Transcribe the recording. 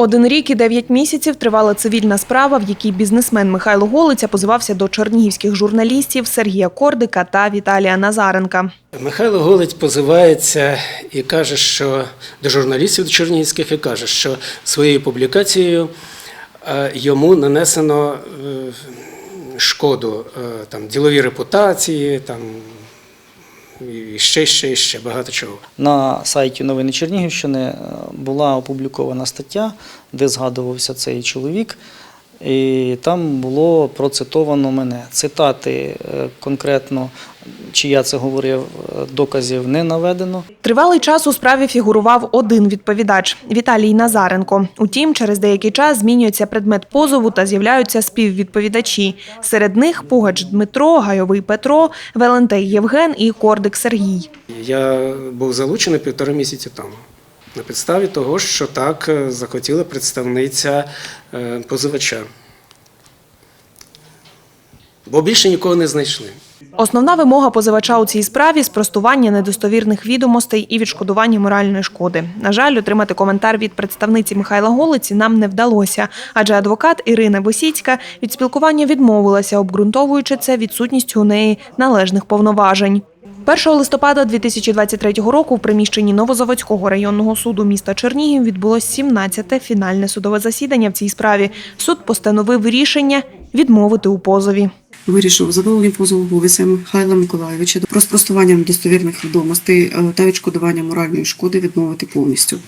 Один рік і дев'ять місяців тривала цивільна справа, в якій бізнесмен Михайло Голиця позивався до чернігівських журналістів Сергія Кордика та Віталія Назаренка. Михайло Голець позивається і каже, що до журналістів чернігівських і каже, що своєю публікацією е, йому нанесено е, шкоду е, там, діловій репутації, там, і ще, ще, ще багато чого. На сайті Новини Чернігівщини е, була опублікована стаття, де згадувався цей чоловік, і там було процитовано мене. Цитати е, конкретно, чи я це говорив, е, доказів не наведено. Тривалий час у справі фігурував один відповідач – Віталій Назаренко. Утім, через деякий час змінюється предмет позову та з'являються співвідповідачі. Серед них Пугач Дмитро, Гайовий Петро, Велентей Євген і Кордик Сергій. Я був залучений півтора місяці тому. На підставі того, що так е, захотіла представниця е, позивача. Бо більше нікого не знайшли. Основна вимога позивача у цій справі – спростування недостовірних відомостей і відшкодування моральної шкоди. На жаль, отримати коментар від представниці Михайла Голиці нам не вдалося, адже адвокат Ірина Босіцька від спілкування відмовилася, обґрунтовуючи це відсутністю у неї належних повноважень. 1 листопада 2023 року в приміщенні Новозаводського районного суду міста Чернігів відбулось 17-те фінальне судове засідання в цій справі. Суд постановив рішення відмовити у позові. Вирішив задоволення позову Бовіса Михайла Миколайовича про спростування недостовірних відомостей е, та відшкодування моральної шкоди відмовити повністю.